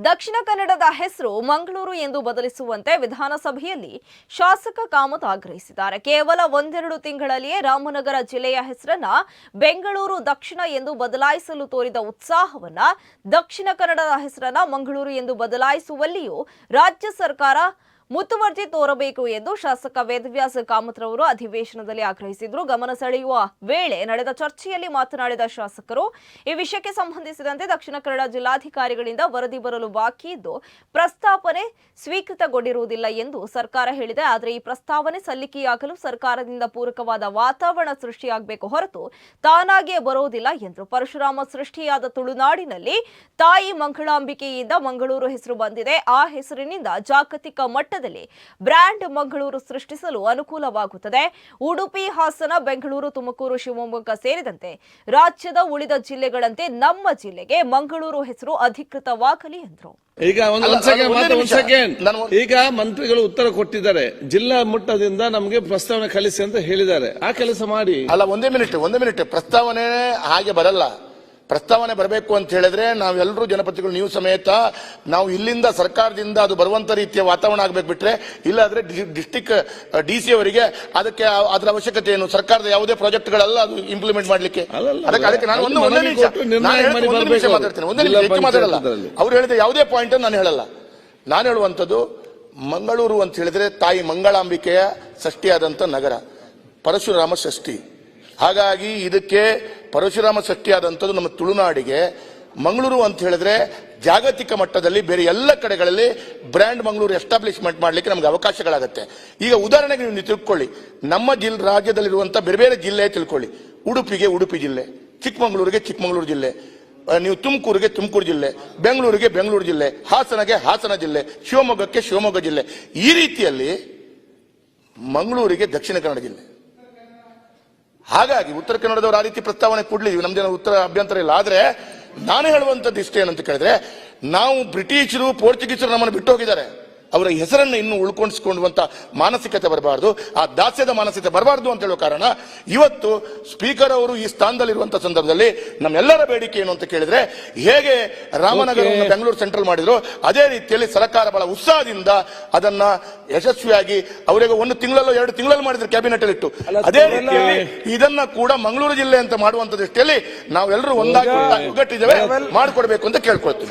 ದಕ್ಷಿಣ ಕನ್ನಡದ ಹೆಸರು ಮಂಗಳೂರು ಎಂದು ಬದಲಿಸುವಂತೆ ವಿಧಾನಸಭೆಯಲ್ಲಿ ಶಾಸಕ ಕಾಮತ್ ಆಗ್ರಹಿಸಿದ್ದಾರೆ. ಕೇವಲ ಒಂದೆರಡು ತಿಂಗಳಲ್ಲಿಯೇ ರಾಮನಗರ ಜಿಲ್ಲೆಯ ಹೆಸರನ್ನ ಬೆಂಗಳೂರು ದಕ್ಷಿಣ ಎಂದು ಬದಲಾಯಿಸಲು ತೋರಿದ ಉತ್ಸಾಹವನ್ನ ದಕ್ಷಿಣ ಕನ್ನಡದ ಹೆಸರನ್ನ ಮಂಗಳೂರು ಎಂದು ಬದಲಾಯಿಸುವಲ್ಲಿಯೂ ರಾಜ್ಯ ಸರ್ಕಾರ ಮುತುವರ್ಜಿ ತೋರಬೇಕು ಎಂದು ಶಾಸಕ ವೇದವ್ಯಾಸ ಕಾಮತ್ರವರು ಅಧಿವೇಶನದಲ್ಲಿ ಆಗ್ರಹಿಸಿದ್ರು. ಗಮನ ಸೆಳೆಯುವ ವೇಳೆ ನಡೆದ ಚರ್ಚೆಯಲ್ಲಿ ಮಾತನಾಡಿದ ಶಾಸಕರು, ಈ ವಿಷಯಕ್ಕೆ ಸಂಬಂಧಿಸಿದಂತೆ ದಕ್ಷಿಣ ಕನ್ನಡ ಜಿಲ್ಲಾಧಿಕಾರಿಗಳಿಂದ ವರದಿ ಬರಲು ಬಾಕಿ ಇದ್ದು, ಪ್ರಸ್ತಾವನೆ ಸ್ವೀಕೃತಗೊಂಡಿರುವುದಿಲ್ಲ ಎಂದು ಸರ್ಕಾರ ಹೇಳಿದೆ. ಆದರೆ ಈ ಪ್ರಸ್ತಾವನೆ ಸಲ್ಲಿಕೆಯಾಗಲು ಸರ್ಕಾರದಿಂದ ಪೂರಕವಾದ ವಾತಾವರಣ ಸೃಷ್ಟಿಯಾಗಬೇಕು ಹೊರತು ತಾನಾಗಿಯೇ ಬರುವುದಿಲ್ಲ ಎಂದರು ಪರಶುರಾಮ ಸೃಷ್ಟಿಯಾದ ತುಳುನಾಡಿನಲ್ಲಿ ತಾಯಿ ಮಂಗಳಾಂಬಿಕೆಯಿಂದ ಮಂಗಳೂರು ಹೆಸರು ಬಂದಿದೆ. ಆ ಹೆಸರಿನಿಂದ ಜಾಗತಿಕ ಮಟ್ಟದಲ್ಲಿ ಬ್ರ್ಯಾಂಡ್ ಮಂಗಳೂರು ಸೃಷ್ಟಿಸಲು ಅನುಕೂಲವಾಗುತ್ತದೆ. ಉಡುಪಿ ಹಾಸನ ಬೆಂಗಳೂರು ತುಮಕೂರು ಶಿವಮೊಗ್ಗ ಸೇರಿದಂತೆ ರಾಜ್ಯದ ಉಳಿದ ಜಿಲ್ಲೆಗಳಂತೆ ನಮ್ಮ ಜಿಲ್ಲೆಗೆ ಮಂಗಳೂರು ಹೆಸರು ಅಧಿಕೃತವಾಗಲಿ ಎಂದರು. ಈಗ ಈಗ ಮಂತ್ರಿಗಳು ಉತ್ತರ ಕೊಟ್ಟಿದ್ದಾರೆ. ಜಿಲ್ಲಾ ಮಟ್ಟದಿಂದ ನಮಗೆ ಪ್ರಸ್ತಾವನೆ ಕಳಿಸಿ ಅಂತ ಹೇಳಿದ್ದಾರೆ. ಆ ಕೆಲಸ ಮಾಡಿ. ಅಲ್ಲ ಒಂದೇ ಮಿನಿಟ್ ಒಂದೇ ಮಿನಿಟ್. ಪ್ರಸ್ತಾವನೆ ಹಾಗೆ ಬರಲ್ಲ. ಪ್ರಸ್ತಾವನೆ ಬರಬೇಕು ಅಂತ ಹೇಳಿದ್ರೆ ನಾವೆಲ್ಲರೂ ಜನಪತಿಗಳು ನೀವು ಸಮೇತ ನಾವು ಇಲ್ಲಿಂದ ಸರ್ಕಾರದಿಂದ ಅದು ಬರುವಂತ ರೀತಿಯ ವಾತಾವರಣ ಆಗಬೇಕು ಬಿಟ್ರೆ ಇಲ್ಲಾದ್ರೆ ಡಿಸ್ಟಿಕ್ ಡಿ ಸಿ ಅವರಿಗೆ ಅದಕ್ಕೆ ಅದರ ಅವಶ್ಯಕತೆ ಏನು ಸರ್ಕಾರದ ಯಾವುದೇ ಪ್ರಾಜೆಕ್ಟ್ಗಳಲ್ಲ ಅದು ಇಂಪ್ಲಿಮೆಂಟ್ ಮಾಡ್ಲಿಕ್ಕೆ. ಅದಕ್ಕೆ ಅದಕ್ಕೆ ನಾನು ಒಂದು ಒಂದೇ ನಿಮಿಷ ಒಂದು ನಿಮಿಷ ಬರ್ಬೇಕು. ಮಾತಾಡ್ತೀನಿ ಒಂದೇ ನಿಮಿಷ ಹೆಚ್ಚು ಮಾತಾಡಲ್ಲ. ಅವ್ರು ಹೇಳಿದ ಯಾವುದೇ ಪಾಯಿಂಟ್ ನಾನು ಹೇಳಲ್ಲ. ನಾನು ಹೇಳುವಂಥದ್ದು ಮಂಗಳೂರು ಅಂತ ಹೇಳಿದ್ರೆ ತಾಯಿ ಮಂಗಳಾಂಬಿಕೆಯ ಷಷ್ಠಿಯಾದಂಥ ನಗರ ಪರಶುರಾಮ ಷಷ್ಠಿ ಹಾಗಾಗಿ ಇದಕ್ಕೆ ಪರಶುರಾಮ ಷಷ್ಠಿ ಆದಂಥದ್ದು ನಮ್ಮ ತುಳುನಾಡಿಗೆ. ಮಂಗಳೂರು ಅಂತ ಹೇಳಿದ್ರೆ ಜಾಗತಿಕ ಮಟ್ಟದಲ್ಲಿ ಬೇರೆ ಎಲ್ಲ ಕಡೆಗಳಲ್ಲಿ ಬ್ರ್ಯಾಂಡ್ ಮಂಗಳೂರು ಎಸ್ಟಾಬ್ಲಿಷ್ಮೆಂಟ್ ಮಾಡಲಿಕ್ಕೆ ನಮಗೆ ಅವಕಾಶಗಳಾಗುತ್ತೆ. ಈಗ ಉದಾಹರಣೆಗೆ ನೀವು ತಿಳ್ಕೊಳ್ಳಿ. ನಮ್ಮ ಜಿಲ್ಲೆ ರಾಜ್ಯದಲ್ಲಿರುವಂಥ ಬೇರೆ ಬೇರೆ ಜಿಲ್ಲೆ ತಿಳ್ಕೊಳ್ಳಿ. ಉಡುಪಿಗೆ ಉಡುಪಿ ಜಿಲ್ಲೆ, ಚಿಕ್ಕಮಗಳೂರಿಗೆ ಚಿಕ್ಕಮಗಳೂರು ಜಿಲ್ಲೆ ನೀವು ತುಮಕೂರಿಗೆ ತುಮಕೂರು ಜಿಲ್ಲೆ, ಬೆಂಗಳೂರಿಗೆ ಬೆಂಗಳೂರು ಜಿಲ್ಲೆ, ಹಾಸನಗೆ ಹಾಸನ ಜಿಲ್ಲೆ, ಶಿವಮೊಗ್ಗಕ್ಕೆ ಶಿವಮೊಗ್ಗ ಜಿಲ್ಲೆ. ಈ ರೀತಿಯಲ್ಲಿ ಮಂಗಳೂರಿಗೆ ದಕ್ಷಿಣ ಕನ್ನಡ ಜಿಲ್ಲೆ. ಹಾಗಾಗಿ ಉತ್ತರ ಕನ್ನಡದವರು ಆ ರೀತಿ ಪ್ರಸ್ತಾವನೆ ಕೊಡ್ಲಿ ನಮ್ದೇನ ಉತ್ತರ ಅಭ್ಯಂತರ ಇಲ್ಲ. ಆದ್ರೆ ನಾನು ಹೇಳುವಂತದ್ದು ಇಷ್ಟೇನಂತ ಕೇಳಿದ್ರೆ, ನಾವು ಬ್ರಿಟಿಷರು, ಪೋರ್ಚುಗೀಸರು ನಮ್ಮನ್ನು ಬಿಟ್ಟು ಹೋಗಿದ್ದಾರೆ ಅವರ ಹೆಸರನ್ನು ಇನ್ನು ಉಳ್ಕೊಂಡಿಸ್ಕೊಂಡುವಂಥ ಮಾನಸಿಕತೆ ಬರಬಾರ್ದು. ಆ ದಾಸ್ಯದ ಮಾನಸಿಕತೆ ಬರಬಾರ್ದು ಅಂತ ಹೇಳೋ ಕಾರಣ ಇವತ್ತು ಸ್ಪೀಕರ್ ಅವರು ಈ ಸ್ಥಾನದಲ್ಲಿರುವಂತ ಸಂದರ್ಭದಲ್ಲಿ ನಮ್ಮೆಲ್ಲರ ಬೇಡಿಕೆ ಏನು ಅಂತ ಕೇಳಿದ್ರೆ ಹೇಗೆ ರಾಮನಗರವನ್ನು ಬೆಂಗಳೂರು ಸೆಂಟ್ರಲ್ ಮಾಡಿದ್ರು ಅದೇ ರೀತಿಯಲ್ಲಿ ಸರ್ಕಾರ ಬಹಳ ಉತ್ಸಾಹದಿಂದ ಅದನ್ನ ಯಶಸ್ವಿಯಾಗಿ ಅವರಿಗೆ ಒಂದು ತಿಂಗಳಲ್ಲೋ ಎರಡು ತಿಂಗಳಲ್ಲಿ ಮಾಡಿದ್ರು ಕ್ಯಾಬಿನೆಟ್ ಅಲ್ಲಿ ಇಟ್ಟು ಅದೇ ರೀತಿಯಲ್ಲಿ ಇದನ್ನ ಕೂಡ ಮಂಗಳೂರು ಜಿಲ್ಲೆ ಅಂತ ಮಾಡುವಂತ ದೃಷ್ಟಿಯಲ್ಲಿ ನಾವೆಲ್ಲರೂ ಒಂದಾಗಿ ಒಗ್ಗಟ್ಟಿದ್ದೇವೆ ಮಾಡಿಕೊಡ್ಬೇಕು ಅಂತ ಕೇಳ್ಕೊಳ್ತೀವಿ.